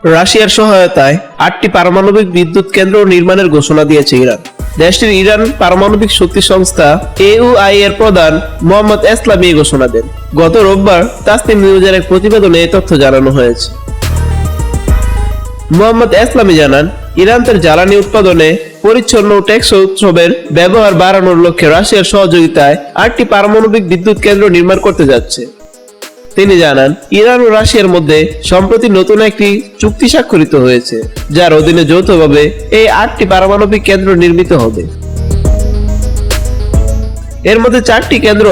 রাশিয়ার সহায়তায় আটটি পারমাণবিক বিদ্যুৎ কেন্দ্র নির্মাণের ঘোষণা দিয়েছে ইরান। দেশটির ইরান পারমাণবিক শক্তি সংস্থা এউআই এর প্রধান মোহাম্মদ এসলামি ঘোষণা দেন। গত রোববার তাসনিম নিউজের এক প্রতিবেদনে এই তথ্য জানানো হয়েছে। মোহাম্মদ এসলামি জানান, ইরান তার জ্বালানি উৎপাদনে পরিচ্ছন্ন টেকসই উৎসবের ব্যবহার বাড়ানোর লক্ষ্যে রাশিয়ার সহযোগিতায় আটটি পারমাণবিক বিদ্যুৎ কেন্দ্র নির্মাণ করতে যাচ্ছে। তিনি জানান, ইরান ও রাশিয়ার মধ্যে সম্প্রতি নতুন একটি চুক্তি স্বাক্ষরিত হয়েছে, যার অধীনে যৌথভাবে এই আটটি পারমাণবিক কেন্দ্র নির্মিত হবে। এর মধ্যে চারটি কেন্দ্র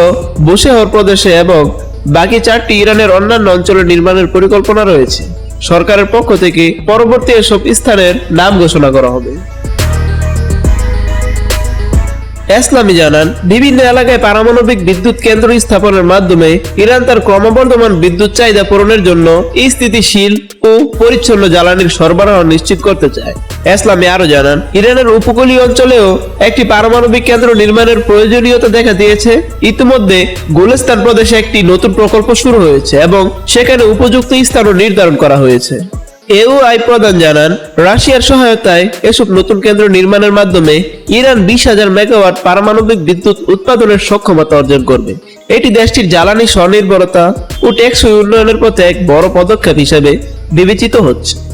বুশেহর প্রদেশে এবং বাকি চারটি ইরানের অন্যান্য অঞ্চলে নির্মাণের পরিকল্পনা রয়েছে। সরকারের পক্ষ থেকে পরবর্তী এসব স্থানের নাম ঘোষণা করা হবে। এসলামি জানান, বিভিন্ন এলাকায় পারমাণবিক বিদ্যুৎ কেন্দ্র স্থাপনের মাধ্যমে ইরান তার ক্রমবর্ধমান বিদ্যুৎ চাহিদা পূরণের জন্য স্থিতিশীল ও পরিচ্ছন্ন জ্বালানির সরবরাহ নিশ্চিত করতে চায়। এসলামি আরও জানান, ইরানের উপকূলীয় অঞ্চলেও একটি পারমাণবিক কেন্দ্র নির্মাণের প্রয়োজনীয়তা দেখা দিয়েছে। ইতিমধ্যে গুলিস্তান প্রদেশে একটি নতুন প্রকল্প শুরু হয়েছে এবং সেখানে উপযুক্ত স্থানও নির্ধারণ করা হয়েছে। এওআই প্রদান জানান, রাশিয়ার সহায়তায় এসব নতুন কেন্দ্র নির্মাণের মাধ্যমে ইরান বিশ হাজার মেগাওয়াট পারমাণবিক বিদ্যুৎ উৎপাদনের সক্ষমতা অর্জন করবে। এটি দেশটির জ্বালানি স্বনির্ভরতা ও টেকসই উন্নয়নের পথে এক বড় পদক্ষেপ হিসেবে বিবেচিত হচ্ছে।